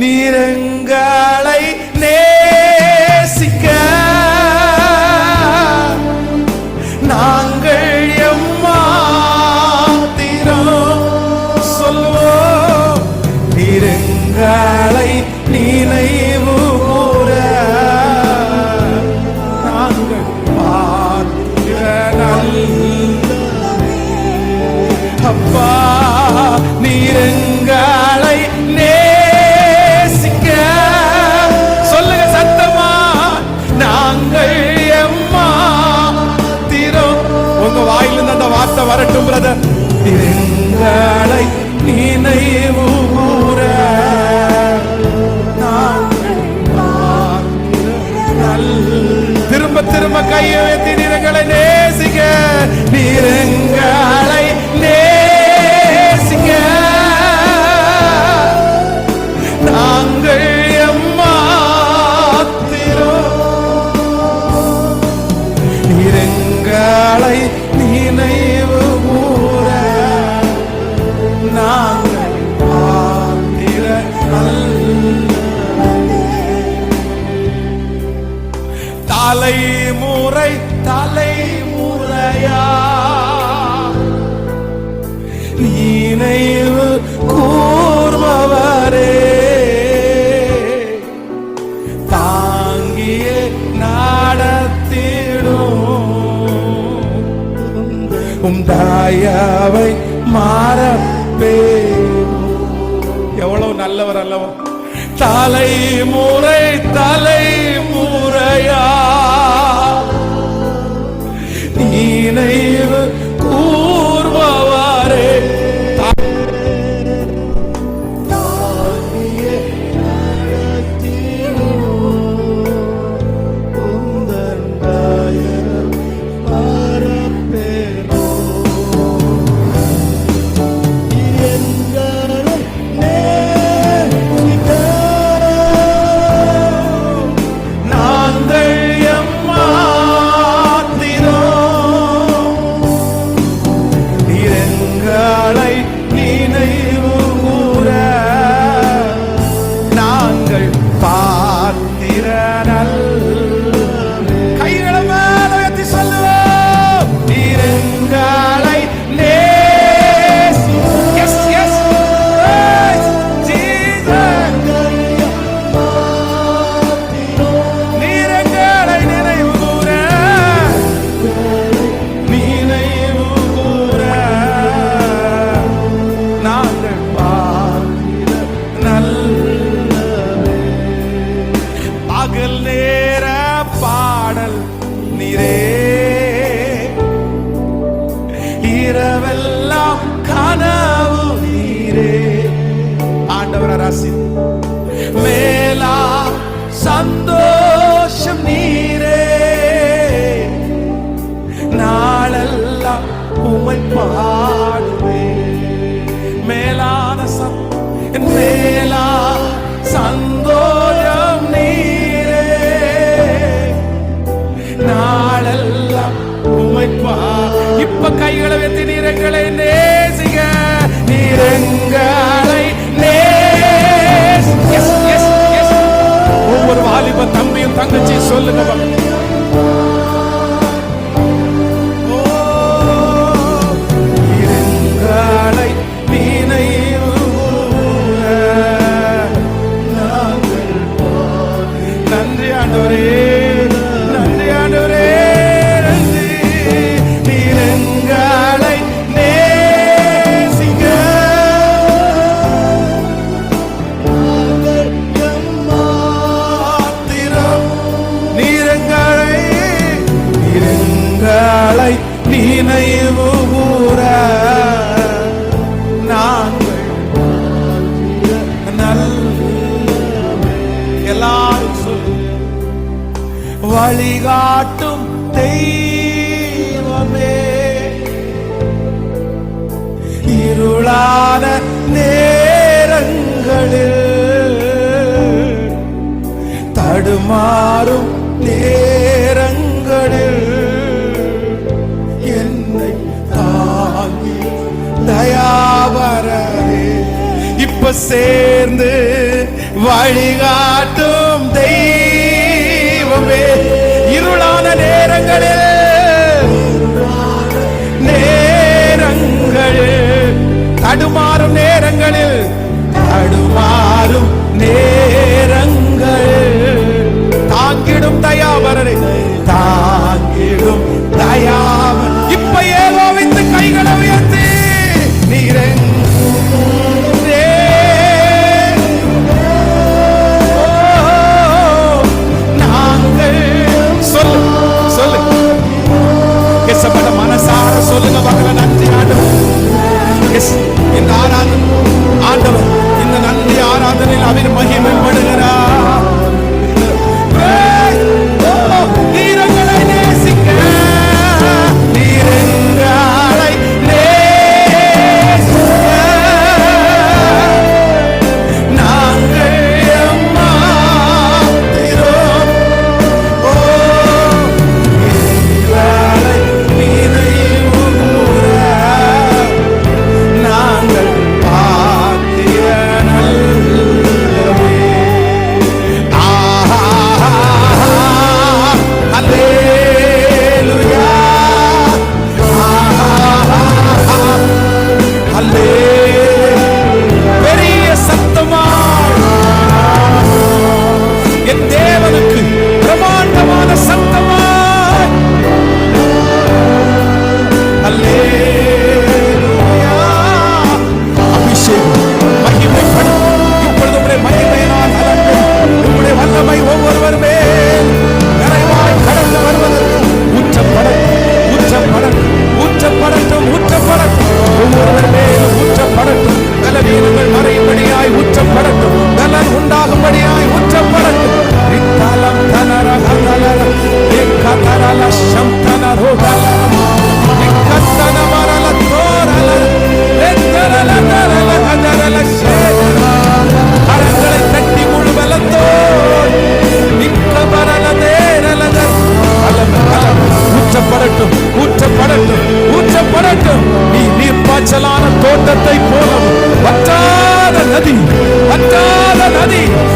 நீரங்களை அந்த பிரதர் நீரங்களை நினைவு கூற. திரும்ப திரும்ப கையை வைத்து நிறங்களை நேசிக்க. நிறங்க நினைவு கூர்பவரே. தாங்கிய நாடத்திடும் உம் தாயாவை மாறப்பே. எவ்வளவு நல்லவர் அல்லவா? தலைமுறை தலை முறையா கூர்பவாரே உமை பாடுவே. மேலான சந் என் மேலா சந்தோஷம் நீரே. நாளெல்லாம் உமை பா இப்ப கைகளை வெத்தி நீரங்களை நேசிக நீரங்களை ஒவ்வொரு வாலிப தம்பியும் தங்கச்சி சொல்லுங்க நீரங்களை நினைவு கூற நாங்கள் நல்ல எல்லா வழிகாட்டும் தெய்வமே. இருளான நேரங்களில் தடுமாறும் நேரங்களில் என்னை தாங்கி தயாவரே இப்ப சேர்ந்து வழிகாட்டும் நேரங்களில் நேரங்களில் தடுமாறும் நேரங்களில் தடுமாறும் நேரங்களில் Ready.